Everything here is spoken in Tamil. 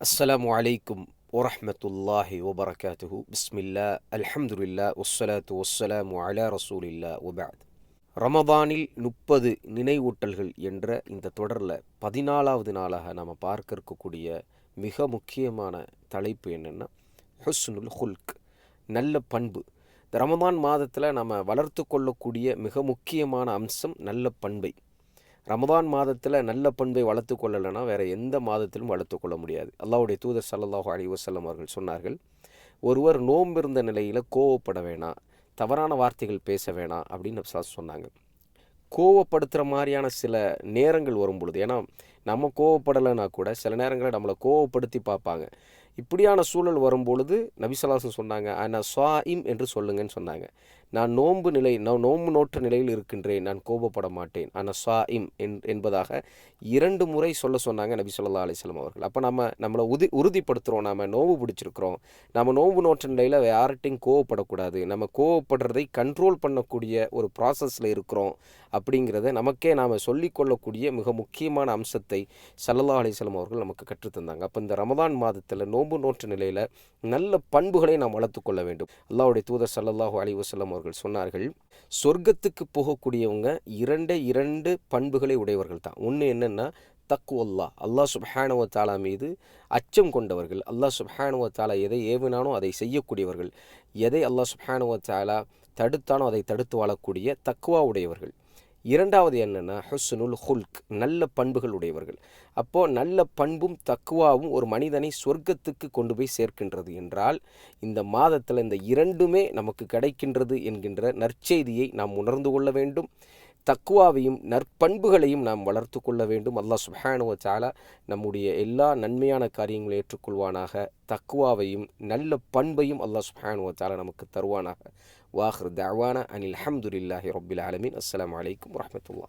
அஸ்லாம் வலைக்கும் வரமத்துல்லாஹி வபரகாத்துஹு. பிஸ்மில்லா அல்ஹம்துல்லா ஒஸ்ஸலாத்து ஒஸ்ஸலாம் அலா ரசூலில்லா ஒபாத் ரமதானில் முப்பது நினைவூட்டல்கள் என்ற இந்த தொடரில் பதினாலாவது நாளாக நாம் பார்க்க இருக்கக்கூடிய மிக முக்கியமான தலைப்பு என்னென்னா ஹுஸ்னுல் ஹுல்க் நல்ல பண்பு. இந்த ரமதான் மாதத்தில் நம்ம வளர்த்து கொள்ளக்கூடிய மிக முக்கியமான அம்சம் நல்ல பண்பை. ரமதான் மாதத்தில் நல்ல பண்பை வளர்த்து கொள்ளலைன்னா வேறு எந்த மாதத்திலும் வளர்த்து கொள்ள முடியாது. அல்லாவுடைய தூதர் சல்லாஹூ அலி வசல்லம் அவர்கள் சொன்னார்கள் ஒருவர் நோம்பிருந்த நிலையில் கோவப்பட வேணாம் தவறான வார்த்தைகள் பேச வேணாம் அப்படின்னு சொன்னாங்க. கோவப்படுத்துகிற மாதிரியான சில நேரங்கள் வரும் பொழுது ஏன்னா நம்ம கோவப்படலைன்னா கூட சில நேரங்களில் நம்மளை கோவப்படுத்தி பார்ப்பாங்க. இப்படியான சூழல் வரும்பொழுது நபிசலாசன் சொன்னாங்க ஆனால் ஸ்வாயிம் என்று சொல்லுங்கன்னு சொன்னாங்க. நான் நோன்பு நிலை நான் நோன்பு நோற்ற நிலையில் இருக்கின்றேன் நான் கோபப்பட மாட்டேன். ஆனால் சா இம் என் என்பதாக இரண்டு முறை சொல்ல சொன்னாங்க நபி சொல்லா அலிஸ்லாம் அவர்கள். அப்போ நம்ம நம்மளை உதி உறுதிப்படுத்துகிறோம் நம்ம நோம்பு பிடிச்சிருக்கிறோம். நம்ம நோன்பு நோற்ற நிலையில் யார்கிட்டையும் கோவப்படக்கூடாது நம்ம கோவப்படுறதை கண்ட்ரோல் பண்ணக்கூடிய ஒரு ப்ராசஸில் இருக்கிறோம் அப்படிங்கிறத நமக்கே நாம் சொல்லிக்கொள்ளக்கூடிய மிக முக்கியமான அம்சத்தை சல்லல்லா அலிஸ்லாம் அவர்கள் நமக்கு கற்றுத்தந்தாங்க. அப்போ இந்த ரமதான் மாதத்தில் நோன்பு நோற்ற நிலையில் நல்ல பண்புகளை நாம் வளர்த்துக்கொள்ள வேண்டும். அல்லாவுடைய தூதர் சல்லல்லாஹு அலி வசல்லம் அவர்கள் சொன்னார்கள் சொர்க்கத்துக்கு போகக்கூடியவங்க இரண்டே இரண்டு பண்புகளை உடையவர்கள் தான். ஒன்று என்னென்னா தக்குவல்லா அல்லாஹ் சுபஹானுவ தாலா மீது அச்சம் கொண்டவர்கள். அல்லாஹ் சுபஹானுவ தாலா எதை ஏவினானோ அதை செய்யக்கூடியவர்கள். எதை அல்லாஹ் சுபஹானுவ தாலா தடுத்தானோ அதை தடுத்து வாழக்கூடிய தக்குவா உடையவர்கள். இரண்டாவது என்னென்னா ஹுஸ்னுல் ஹுல்க் நல்ல பண்புகள் உடையவர்கள். அப்போது நல்ல பண்பும் தக்குவாவும் ஒரு மனிதனை சொர்க்கத்துக்கு கொண்டு போய் சேர்க்கின்றது என்றால் இந்த மாதத்தில் இந்த இரண்டுமே நமக்கு கிடைக்கின்றது என்கின்ற நற்செய்தியை நாம் உணர்ந்து கொள்ள வேண்டும். தக்குவாவையும் நற்பண்புகளையும் நாம் வளர்த்து கொள்ள வேண்டும். அல்லாஹ் சுஹானுவ சாலா நம்முடைய எல்லா நன்மையான காரியங்களை ஏற்றுக்கொள்வானாக. தக்குவாவையும் நல்ல பண்பையும் அல்லாஹ் சுஹானுவ சாலா நமக்கு தருவானாக. வாஹர் தவானா அனில் அஹமதுல்லாஹி ரபில் ஆலமின். அஸ்லாம் வலைக்கம் வரமத்துல்லா